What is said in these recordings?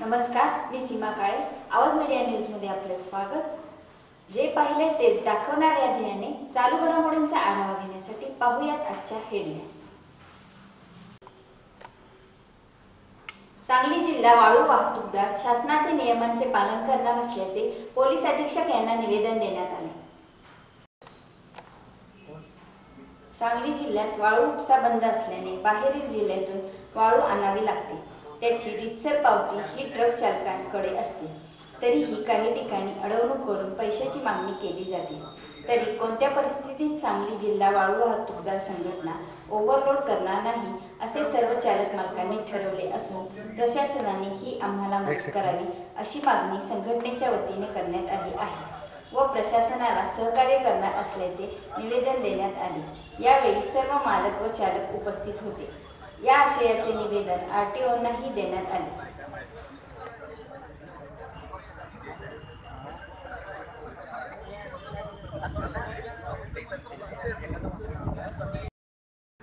नमस्कार मी सीमा काळे. आवाज मीडिया न्यूजमध्ये आपलं स्वागत. जे पाहिले तेच दाखवणाऱ्या ध्येयाने चालू घडामोडींचा आढावा घेण्यासाठी पाहूयात आजच्या हेडलाईन्स सांगली जिल्हा वाळू वाहतूकदार शासनाचे नियमांचे पालन करणार असल्याचे पोलीस अधीक्षक यांना निवेदन देण्यात आले. सांगली जिल्ह्यात वाळू उपसा बंद असल्याने बाहेरील जिल्ह्यातून वाळू आणावी लागते. त्याची रितसर पावती ही ट्रक चालकांकडे असते. तरीही काही ठिकाणी अडवणूक करून पैशाची मागणी केली जाते. तरी कोणत्या परिस्थितीत सांगली जिल्हा वाळू वाहतूकदार संघटना ओव्हरलोड करणार नाही असे सर्व चालक मालकांनी ठरवले असून प्रशासनाने ही आम्हाला मदत करावी अशी मागणी संघटनेच्या वतीने करण्यात आली आहे व प्रशासनाला सहकार्य करणार असल्याचे निवेदन देण्यात आले. यावेळी सर्व मालक व चालक उपस्थित होते. या आशयाचे निवेदन आर टी ओनाही देण्यात आले.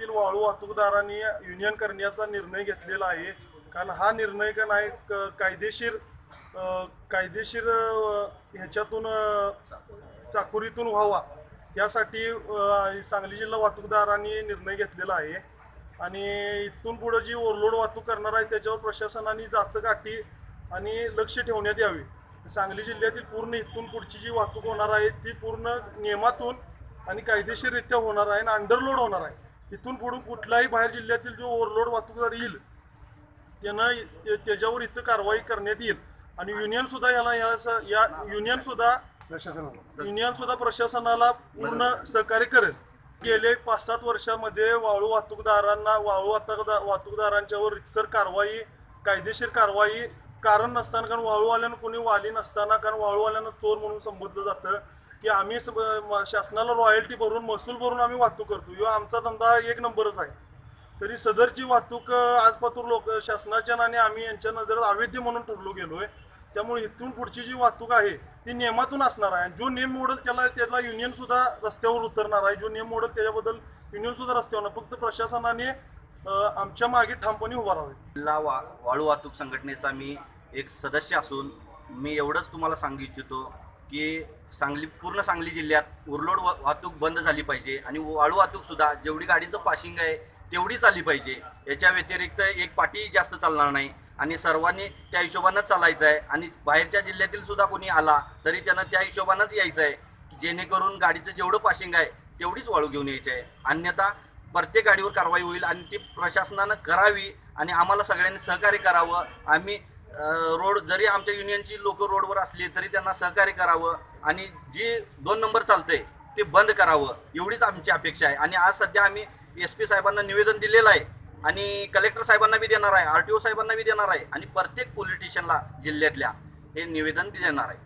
वाळू वाहतूकदारांनी युनियन करण्याचा निर्णय घेतलेला आहे. कारण हा निर्णय का नाही क- कायदेशीर कायदेशीर ह्याच्यातून चाकुरीतून व्हावा. यासाठी सांगली जिल्हा वाहतूकदारांनी निर्णय घेतलेला आहे. आणि इथून पुढे जी ओव्हरलोड वाहतूक करणार आहे त्याच्यावर प्रशासनाने जाचकाठी आणि लक्ष ठेवण्यात यावे. सांगली जिल्ह्यातील पूर्ण इथून पुढची जी वाहतूक होणार आहे ती पूर्ण नियमातून आणि कायदेशीररित्या होणार आहे आणि अंडरलोड होणार आहे. इथून पुढून कुठलाही बाहेर जिल्ह्यातील जो ओव्हरलोड वाहतूकदार येईल त्यांना त्याच्यावर इथं कारवाई करण्यात येईल. आणि युनियन सुद्धा याला या युनियन सुद्धा युनियन सुद्धा प्रशासनाला पूर्ण सहकार्य करेल. गेले पाच सात वर्षामध्ये वाळू वाहतूकदारांना वाळू वाहतूकदार वाहतूकदारांच्यावर रितसर कारवाई कायदेशीर कारवाई कारण नसताना कारण वाळूवाल्यानं कोणी वाली नसताना कारण वाळूवाल्यांना चोर म्हणून संबोधलं जातं की आम्ही शासनाला रॉयल्टी भरून महसूल भरून आम्ही वाहतूक करतो. किंवा आमचा धंदा एक नंबरच आहे. तरी सदरची वाहतूक आजपातूर आजपासून लोक शासनाच्या आणि आम्ही यांच्या नजरेत अवैध म्हणून ठरलो गेलोय. त्यामुळे इथून पुढची जी वाहतूक आहे ती नियमातून असणार आहे. जो नियम मोडल त्याला त्याला युनियन सुद्धा रस्त्यावर उतरणार आहे. जो नियम मोडल त्याच्याबद्दल युनियन सुद्धा रस्त्यावर नाही. फक्त प्रशासनाने आमच्या मागे ठामपणे उभा राहावे. जिल्हा वा वाळू वाहतूक संघटनेचा मी एक सदस्य असून मी एवढंच तुम्हाला सांगू इच्छितो की सांगली पूर्ण सांगली जिल्ह्यात उरलोड वा- वाहतूक बंद झाली पाहिजे. आणि वाळू वाहतूक सुद्धा जेवढी गाडीचं पाशिंग आहे तेवढीच आली पाहिजे. याच्या व्यतिरिक्त एक पाठी जास्त चालणार नाही. आणि सर्वांनी त्या हिशोबानंच चालायचं आहे. आणि बाहेरच्या जिल्ह्यातील सुद्धा कोणी आला तरी त्यांना त्या हिशोबानंच यायचं आहे जेणेकरून गाडीचं जेवढं पाशिंग आहे तेवढीच वाळू घेऊन यायची आहे. अन्यथा प्रत्येक गाडीवर कारवाई होईल आणि ती प्रशासनानं करावी आणि आम्हाला सगळ्यांनी सहकार्य करावं. आम्ही रोड जरी आमच्या युनियनची लोक रोडवर असली तरी त्यांना सहकार्य करावं आणि जी दोन नंबर चालतंय ते बंद करावं एवढीच आमची अपेक्षा आहे. आणि आज सध्या आम्ही एस पी साहेबांना निवेदन दिलेलं आहे आणि कलेक्टर साहेबांना बी देणार आहे आर टी ओ साहेबांना बी देणार आहे आणि प्रत्येक पोलिटिशियनला जिल्ह्यातल्या हे निवेदन देणार आहे.